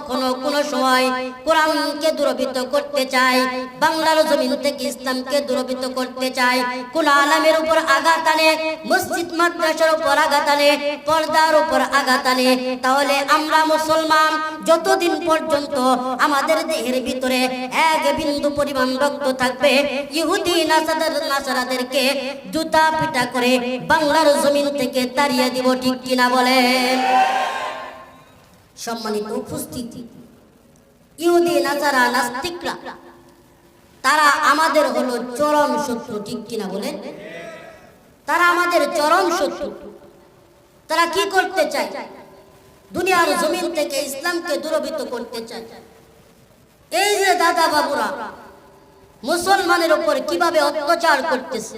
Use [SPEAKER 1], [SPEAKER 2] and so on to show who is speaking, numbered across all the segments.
[SPEAKER 1] কখনো কোন সময় কোরআনকে দুরবিত করতে চায়, বাংলার জমিন থেকে ইসলামকে দুরবিত করতে চায়, কোন আলামের উপর আঘাত আনে, মসজিদ, মাদ্রাসার উপর আঘাত আনে, পর্দার উপর আঘাত আনে। তাহলে আমরা মুসলমান যতদিন পর্যন্ত আমাদের দেহের ভিতরে এক বিন্দু পরিমাণ রক্ত থাকবে, ইহুদি, নাসাদের, নাসারাদেরকে জুতা পিটা করে বাংলার জমিন থেকে তাড়িয়ে দিব, ঠিক কিনা বলেন? সম্মানিত উপস্থিতি। ইহুদি নাসারা নাস্তিকরা, তারা আমাদের হলো চরম শত্রু, ঠিক কিনা বলেন? তারা আমাদের চরম শত্রু। তারা কি করতে চায়? দুনিয়ার জমিন থেকে ইসলামকে দূরভূত করতে চায়। এই যে দাদা বাবুরা, মুসলমানের উপর কীভাবে অত্যাচার করতেছে?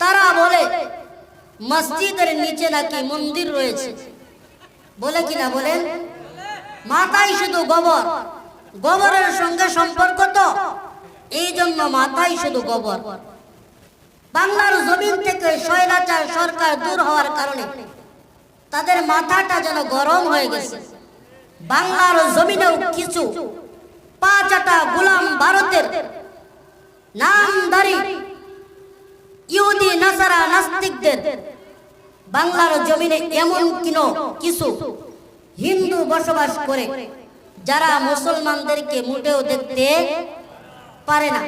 [SPEAKER 1] তারা বলে, মসজিদের নিচে নাকি মন্দির রয়েছে। বলে কিনা বলেন? মাথায় শুধু গোবর। গোবরের সঙ্গে সম্পর্ক তো। এই জন্য মাথায় শুধু গোবর। বাংলার জমিন থেকে স্বৈরাচার সরকার দূর হওয়ার কারণে তাদের মাথাটা যেন গরম হয়ে গেছে। বাংলার জমিনেও কিছু পাঁচাটা গোলাম ভারতের নামদারি ইহুদি, নাসারা, নাস্তিকদের বাংলার জমিনে এমন কিনো কিছু? হিন্দু বসবাস করে। যারা মুসলমানদেরকে মোটেও দেখতে পারে না।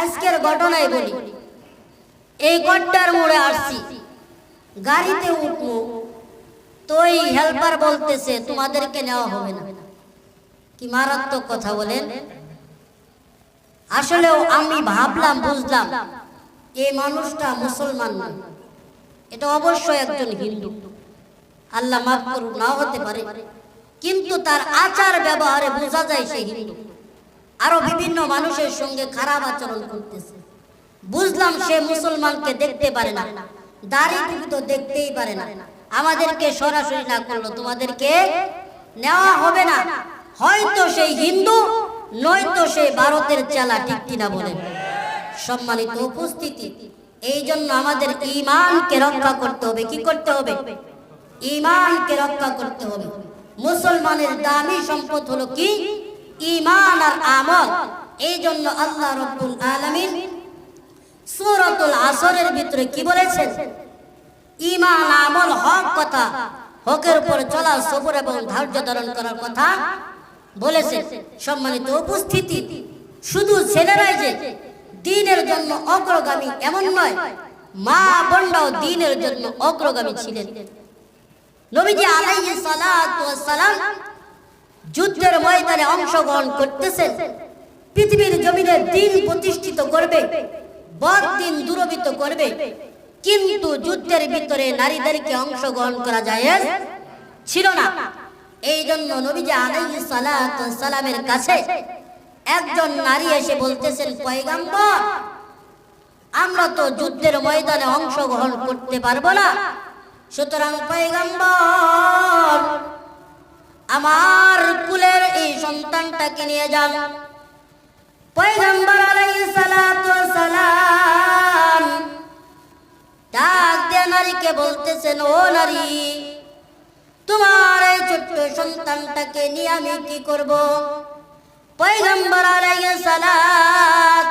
[SPEAKER 1] আজকের ঘটনায় বলি, এই গড্ডার মোড়ে আসছি। গাড়িতে উঠবো, তো এই হেল্পার বলতেছে, তোমাদেরকে নেওয়া হবে না। কি মারাত্মক কথা বলেন। আসলেও আমি ভাবলাম, বুঝলাম, এই মানুষটা মুসলমান নয় এটা অবশ্যই একজন হিন্দু। আল্লাহ মাফ করুন নাও হতে পারে। কিন্তু তার আচার ব্যবহারে বোঝা যায় সে হিন্দু। আরও বিভিন্ন মানুষের সঙ্গে খারাপ আচরণ করতেছে। বুঝলাম সে মুসলমানকে দেখতে পারে না। দাড়ি তো দেখতেই পারে না। আমাদেরকে সরাসরি না করল, তোমাদেরকে নেওয়া হবে না। হয়তো সেই হিন্দু, নয়তো সেই ভারতের চেলা, ঠিক কিনা বলেন। সম্মানিত উপস্থিতি। এই জন্য আমাদের ইমানকে রক্ষা করতে হবে। কি করতে হবে? ইমানকে রক্ষা করতে হবে। মুসলমানের দামি সম্পদ হলো কি? ইমান আর আমল। এই জন্য আল্লাহ রব্বুল আলামিন সূরাতুল আসরের ভিতরে কি বলেছেন? ইমান আমল, হক কথা, হকের উপর চলা, সবর এবং ধৈর্য ধারণ করার কথা বলেছে সম্মানিত উপস্থিতি, শুধু ছেলেরাই যে দিনের জন্য অগ্রগামী এমন নয়। মা বোনরাও দিনের জন্য অগ্রগামী ছিলেন। নবীজি ওয়াস সালাম যুদ্ধের ময়দানে অংশগ্রহণ করতেছেন। পৃথিবীর জমিনে দিন প্রতিষ্ঠিত করবে বদ দিন দূরবিত করবে। কিন্তু যুদ্ধের ভিতরে নারীদেরকে অংশগ্রহণ করা যায় ছিল না। এই জন্য নবীজি ওয়াস সালামের কাছে একজন নারী এসে বলতেছেন, পয়গাম্বর, আমরা তো যুদ্ধের ময়দানে অংশগ্রহণ করতে পারব না। সুতরাং পয়গাম্বর, আমার কুলের এই সন্তানটাকে নিয়ে যান। পয়গম্বর সালাম ডাক দিয়ে নারীকে বলতেছেন, ও নারী, তোমার এই ছোট্ট সন্তানটাকে নিয়ে আমি কি করব?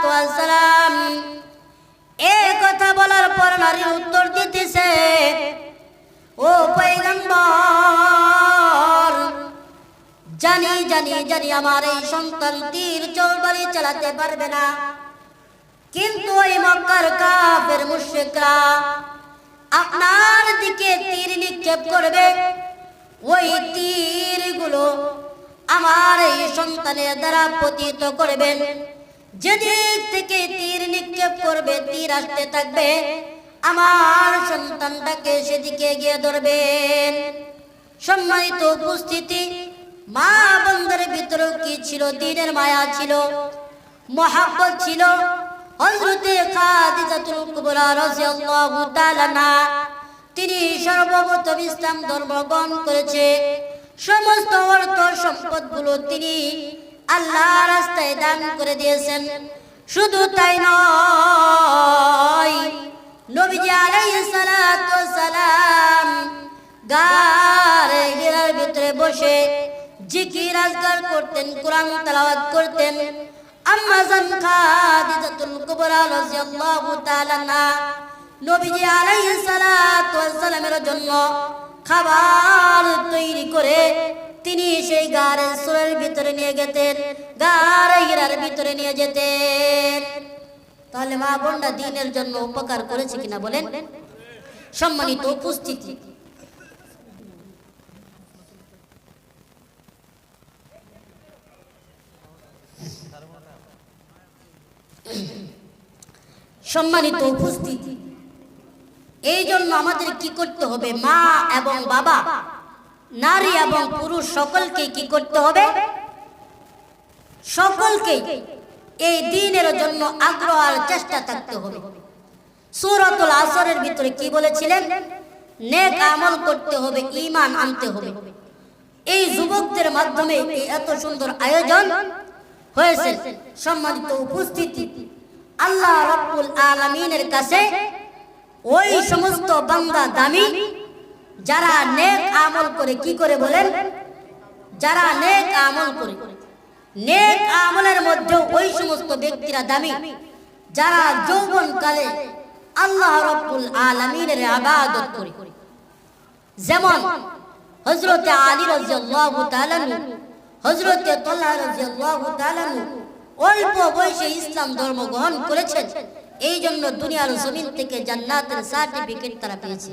[SPEAKER 1] ওয়াস সালাম এই কথা বলার পর নারী উত্তর দিতেছে, ও পয়গম্বর, জানি জানি জানি আমার এই সন্তান তীর চৌবারি চালাতে পারবে না। কিন্তু ওই মক্কার কাফের মুশরিকরা আপনার দিকে তীর নিক্ষেপ করবে। ওই তীরগুলো আমার এই সন্তানের দ্বারা পতিত করবেন। যেদিক থেকে তীর নিক্ষেপ করবে, তীর আসতে থাকবে, আমার সন্তানটাকে সেদিকে গিয়ে ধরবেন। সম্মানিত উপস্থিতি, মা বন্ধের ভিতরে কি ছিল? দিনের মায়া ছিল, মহাব্বত ছিল। তিনি সর্বপ্রথম ইসলাম ধর্ম গ্রহণ করেছে। সমস্ত অর্থ সম্পদগুলো তিনি আল্লাহ রাস্তায় দান করে দিয়েছেন। শুধু তাই নয়, নবীজি সালাম গারে গিরার ভিতরে বসে জিকির আজগার করতেন, কোরআন তেলাওয়াত করতেন। আম্মা জান খাদিজাতুল কুবরা রাদিয়াল্লাহু তাআলা নবীজি আলাইহিস সালাতু ওয়াস সালামের জন্য খাবার তৈরি করে তিনি সেই গাড়ের সুরের ভিতরে নিয়ে গেতেন গাড়ে হীরার ভিতরে নিয়ে যেতেন। তাহলে মা বোনরা দিনের জন্য উপকার করেছে কিনা বলেন? সম্মানিত উপস্থিতি। সম্মানিত উপস্থিতি। এই জন্য আমাদের কি করতে হবে? মা এবং বাবা, নারী এবং পুরুষ সকলকে কি করতে হবে? সকলকে এই দিনের জন্য আগ্রহ আর চেষ্টা থাকতে হবে। সুরতুল আসরের ভিতরে কি বলেছিলেন? নেক আমল করতে হবে, ঈমান আনতে হবে। এই যুবকদের মাধ্যমে এই এত সুন্দর আয়োজন হয়েছে। সম্মানিত উপস্থিতি, আল্লাহ রাব্বুল আলামিনের কাছে ওই সমস্ত বান্দা দামি, যারা নেক আমল করে কি করে বলেন? যারা নেক আমল করে। নেক আমলের মধ্যে ওই সমস্ত ব্যক্তিরা দামি, যারা যৌবন কালে আল্লাহ রাব্বুল আলামিনের ইবাদত করে। যেমন হযরতে আলী রাদিয়াল্লাহু তাআলা হযরতে তালহা রাদিয়াল্লাহু তাআলা অল্প বয়সে ইসলাম ধর্ম গ্রহণ করেছেন। এই জন্য দুনিয়ার জমিন থেকে জান্নাতের সার্টিফিকেট তারা পেয়েছে।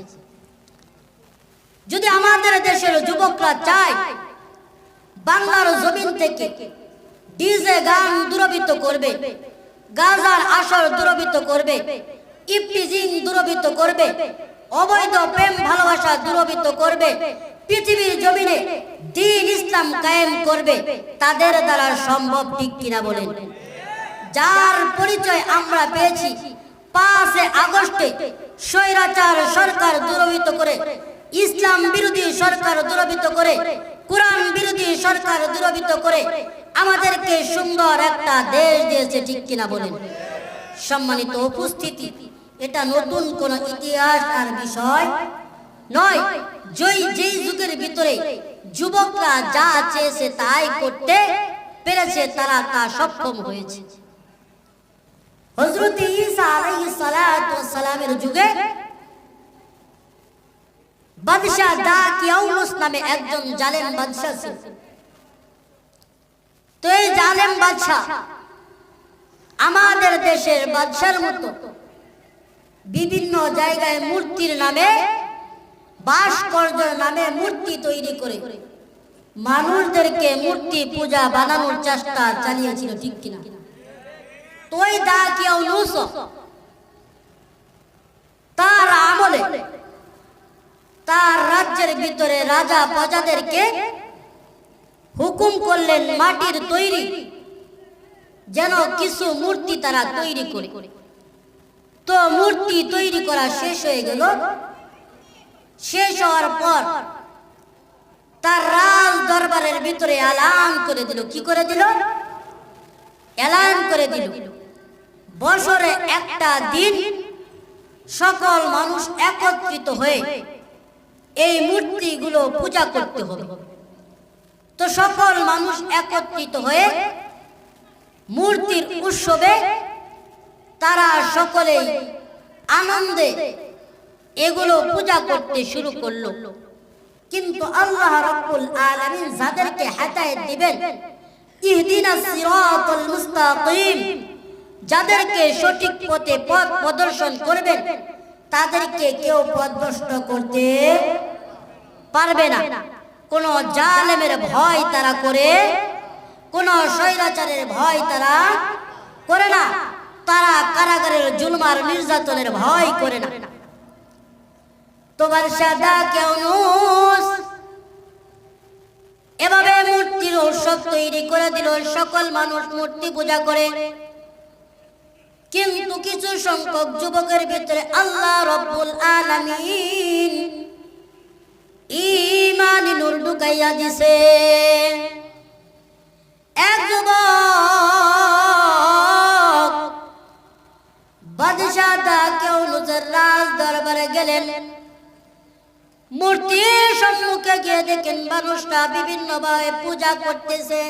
[SPEAKER 1] যদি আমাদের দেশের যুবকরা চায়, বাংলার জমিন থেকে ডিজে গান দুরবিত করবে, গাজার আসর দুরবিত করবে ইফটিজিং দুরবিত করবে, অবৈধ প্রেম ভালোবাসা দুরবিত করবে, পৃথিবীর জমিনে দিন ইসলাম কায়েম করবে, তাদের দ্বারা সম্ভব ঠিক কিনা বলেন। যার পরিচয় আমরা পেয়েছি পাঁচে আগস্টে স্বৈরাচার সরকার দুরবিত করে, ইসলাম বিরোধী সরকার দুরবিত করে, কোরআন বিরোধী সরকার দুরবিত করে আমাদেরকে সুন্দর একটা দেশ দিয়েছে, ঠিক কিনা বলেন? সম্মানিত উপস্থিতি, এটা নতুন কোন ইতিহাস আর বিষয় নয়। যেই যেই যুগের ভিতরে যুবকরা যা চেয়েছে তাই করতে পেরেছে, তারা তা সক্ষম হয়েছে। হযরত ঈসা যুগে নামে একজন জালেম ছিল। তো এই জালেম আমাদের দেশের বাদশার মতো বিভিন্ন জায়গায় মূর্তির নামে ভাস্কর্যের নামে মূর্তি তৈরি করে মানুষদেরকে মূর্তি পূজা বানানোর চেষ্টা চালিয়েছিল, ঠিক কিনা? তো ওই দাকিয়াউনুস তার আমলে, তার রাজ্যের ভিতরে রাজা প্রজাদেরকে হুকুম করলেন মাটির তৈরি, যেন কিছু মূর্তি তারা তৈরি করে। তো মূর্তি তৈরি করা শেষ হয়ে গেল। শেষ হওয়ার পর তার রাজ দরবারের ভিতরে এলান করে দিল। কি করে দিল? এলান করে দিল। বছরে একটা দিন সকল মানুষ একত্রিত হয়ে এই মূর্তিগুলো পূজা করতে হবে। তো সকল মানুষ একত্রিত হয়ে মূর্তির উৎসবে তারা সকলে আনন্দে এগুলো পূজা করতে শুরু করল। কিন্তু আল্লাহ রাব্বুল আলামিন যাদেরকে হেদায়েত দিবেন ইহদিনাস সিরাতাল মুস্তাকিম যাদেরকে সঠিক পথে পথ প্রদর্শন করবেন, তাদেরকে কেউ পথভ্রষ্ট করতে পারবে না। কোন জালেমের ভয় তারা করে, কোন স্বৈরাচারের ভয় তারা করে না। তারা কারাগারের জুলমার নির্যাতনের ভয় করে না। তোমার সাদা কেউ এভাবে মূর্তির উৎসব তৈরি করে দিল। সকল মানুষ মূর্তি পূজা করে কিন্তু কিছু সংখ্যক যুবকের ভিতরে আল্লাহ রব্বুল আলামিন ইমানি নূর ঢুকাইয়া দিছে। এক যুবক বাদশাহ কেউ নজর রাজ দরবারে গেলেন। মূর্তির সম্মুখে গিয়ে দেখেন মানুষটা বিভিন্ন ভাবে পূজা করতেছে।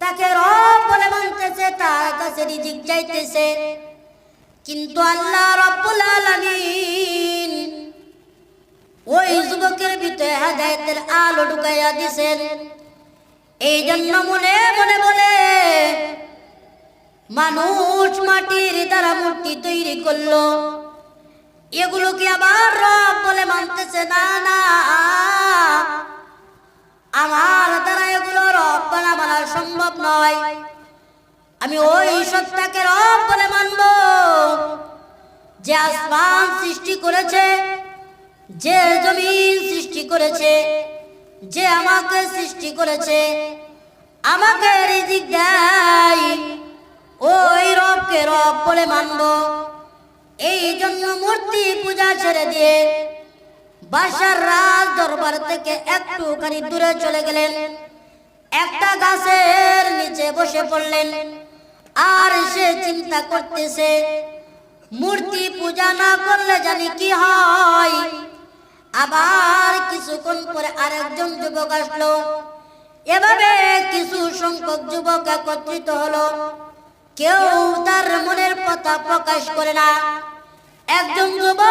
[SPEAKER 1] তাকে রব বলে মানতেছে, তার কাছে রিজিক চাইতেছে। কিন্তু আল্লাহ রব্বুল আলামিন ওই যুবকের ভিতরে হেদায়েতের আলো ঢুকাইয়া দিছেন। এই জন্য মনে মনে বলে, মানুষ মাটির দ্বারা মূর্তি তৈরি করল। এগুলো কি আবার রব বলে মানতেছে? না না। সম্ভব নয়। আমি ওই সত্তাকে রব বলে মানব, যে আসমান সৃষ্টি করেছে, যে জমিন সৃষ্টি করেছে, যে আমাকে সৃষ্টি করেছে, আমাকে রিজিক দেয়। ওই রবকে রব বলে মানব। এই জন্য মূর্তি পূজা ছেড়ে দিয়ে বাসার রাজ দরবার থেকে একটুখানি দূরে চলে গেলেন। একটা গাছের নিচে বসে পড়লেন। আর সে চিন্তা করতেছে, মূর্তি পূজা না করলে জানি কি হয়? আবার কিছুক্ষণ পরে আরেকজন যুবক আসলো। এভাবে কিছু সংখ্যক যুবক একত্রিত হলো। কেউ তার মনের কথা প্রকাশ করে না। একজন যুবক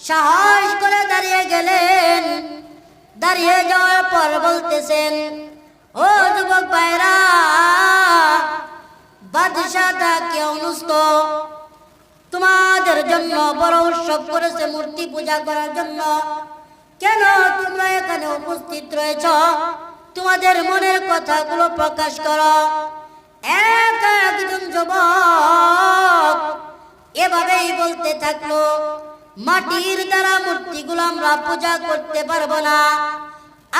[SPEAKER 1] সাহস করে দাঁড়িয়ে গেলেন। দাঁড়িয়ে যাওয়ার পর বলতেছেন, ও যুবক ভাইরা, বাদশাহটা কে অনুষ্ঠ তোমাদের জন্য বড় উৎসব করেছে মূর্তি পূজা করার জন্য। কেন তোমরা এখানে উপস্থিত রয়েছ? তোমাদের মনের কথাগুলো প্রকাশ করো। এক একজন যুবক এভাবেই বলতে থাকল। মাটির দ্বারা মূর্তিগুলো আমরা পূজা করতে পারব না।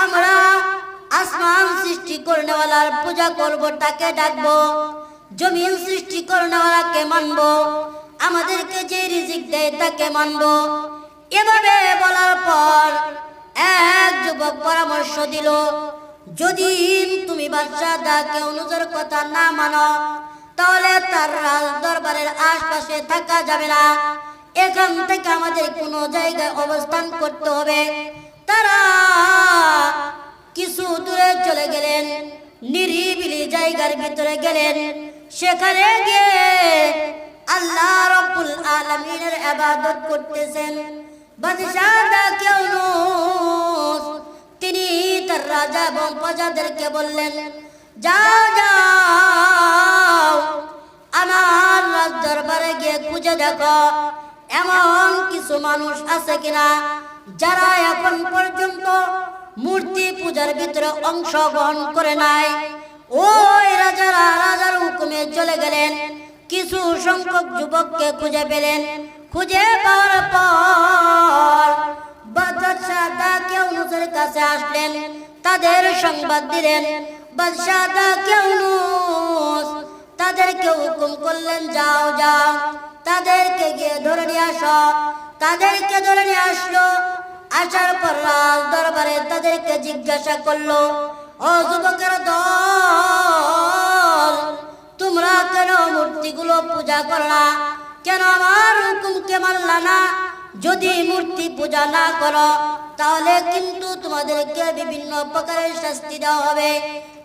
[SPEAKER 1] আমরা আসমান সৃষ্টি করনেওয়ালার পূজা করব তাকে ডাকবো, জমিন সৃষ্টি করনেওয়ালাকে মানবো, আমাদেরকে যে রিজিক দেয় তাকে মানবো। এভাবে বলার পর এক যুবক পরামর্শ দিল, যদি তুমি বাদশাহ ডাকে অনুযার কথা না মানো, তাহলে তার রাজ দরবারের আশপাশে থাকা যাবে না। এখান থেকে আমাদের কোনো জায়গায় অবস্থান করতে হবে। তারা কিছু দূরে চলে গেলেন, নিরিবিলি জায়গার ভিতরে গেলেন। সেখানে গিয়ে আল্লাহ রব্বুল আলামিনের ইবাদত করতেছেন। তিনি তার রাজা এবং প্রজাদেরকে বললেন, যাও যাও, আমার রাজ দরবারে গিয়ে খুঁজে দেখো। এমন কিছু মানুষ আছে কিনা? যারা এখন পর্যন্ত মূর্তি পূজার ভিতরে অংশগ্রহণ করে নাই। ওই রাজারা রাজার হুকুমে চলে গেলেন। কিছু সংখ্যক যুবককে খুঁজে পেলেন। খুঁজে পাওয়ার পর বাদশাহ ডাকে অনুসের কাছে আসলেন। তাদের সংবাদ দিলেন। বাদশাহ ডাকে অনুস তাদেরকে হুকুম করলেন, যাও যাও। তাদেরকে গিয়ে ধরে নিয়ে আসো। তাদেরকে ধরে নিয়ে আসলো। আসার পর রাজ দরবারে তাদেরকে জিজ্ঞাসা করল, ও যুবকের দল, তোমরা কেন মূর্তিগুলো পূজা করলা? কেন আমার হুকুমকে মানলা না? যদি মূর্তি পূজা না করো, তাহলে কিন্তু তোমাদেরকে বিভিন্ন প্রকারের শাস্তি দেওয়া হবে।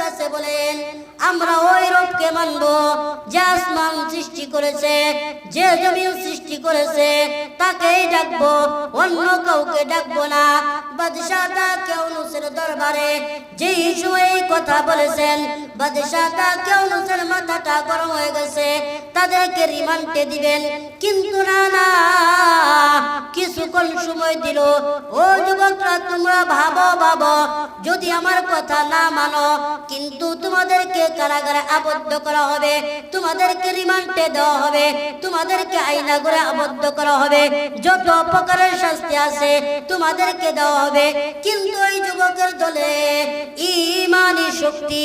[SPEAKER 1] কাছে বলেন, আমরা ওই রবকে যে আসমান সৃষ্টি করেছে, যে জমিন সৃষ্টি করেছে, তাকেই ডাকবো, অন্য কাউকে ডাকবো না। বাদশাহ কেউ দরবারে যে সময় এই কথা বলেছেন বাদশাহ ডাকে অনুসের মাথাটা গরম হয়ে গেছে, তাদেরকে রিমান্ডে দিবেন? কিন্তু না না। কিছুক্ষণ সময় দিল। ও যুবকরা, তোমরা ভাবো ভাবো, যদি আমার কথা না মানো, কিন্তু তোমাদেরকে কারাগারে আবদ্ধ করা হবে, তোমাদেরকে রিমান্ডে দেওয়া হবে, তোমাদেরকে আইনা করে আবদ্ধ করা হবে। যত প্রকারের শাস্তি আছে, তোমাদেরকে দেওয়া হবে। কিন্তু ওই যুবকের দলে ইমানের শক্তি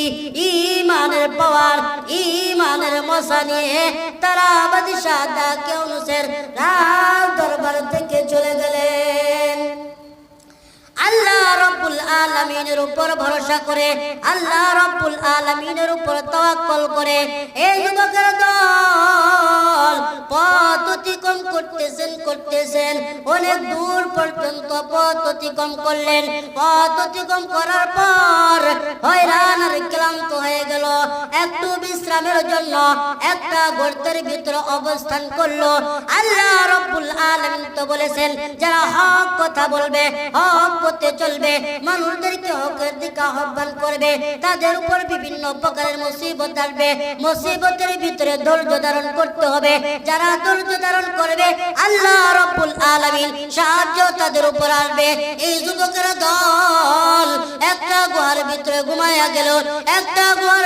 [SPEAKER 1] ইমানের পাওয়ার ইমানের মশা নিয়ে তারা বাদশাহ দাকে অনুসের রাজ দরবার থেকে চলে গেলেন। আল্লাহ রব্বুল আলামিনের উপর ভরসা করে, আল্লাহ রব্বুল আলামিনের উপর তাওয়াক্কুল করে। এই যুবকের দল পথ অতিক্রম করতেছেন করতেছেন। অনেক দূর পর্যন্ত পথ অতিক্রম করলেন। পথ অতিক্রম করার পর হয়রান আর ক্লান্ত হয়ে গেল। একটু বিশ্রামের জন্য একটা গর্তের ভিতরে অবস্থান করল। আল্লাহ রব্বুল আলামিন তো বলেছেন, যারা হক কথা বলবে, হক পথে চলবে মানুষদেরকে হকের দিকে আহ্বান করবে, তাদের উপর বিভিন্ন প্রকারের মুসিবত আসবে। মুসিবতের ভিতরে ধৈর্য ধারণ করতে হবে। যারা ধৈর্য ধারণ করবে, আল্লাহ রব্বুল আলামিন সাহায্য তাদের উপর আসবে। এই যুবকের দল, একটা গুহার ভিতরে ঘুমায়া গেল, একটা গুহার